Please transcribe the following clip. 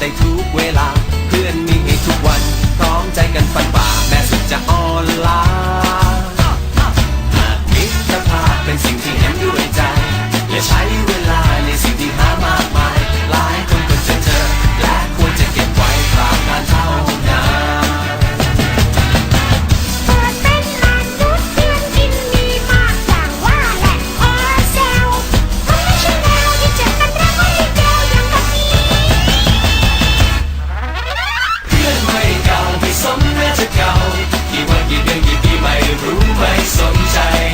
ได้ทุกเวลา เพื่อนมีให้ทุกวันพร้อมใจกันฟันฝ่าแม้สุดจะอ่อนล้าหากมิตรภาพเป็นสิ่งที่เห็นด้วยใจีวันกี่เดือนกี่ปีไม่รู้ไม่สนใจ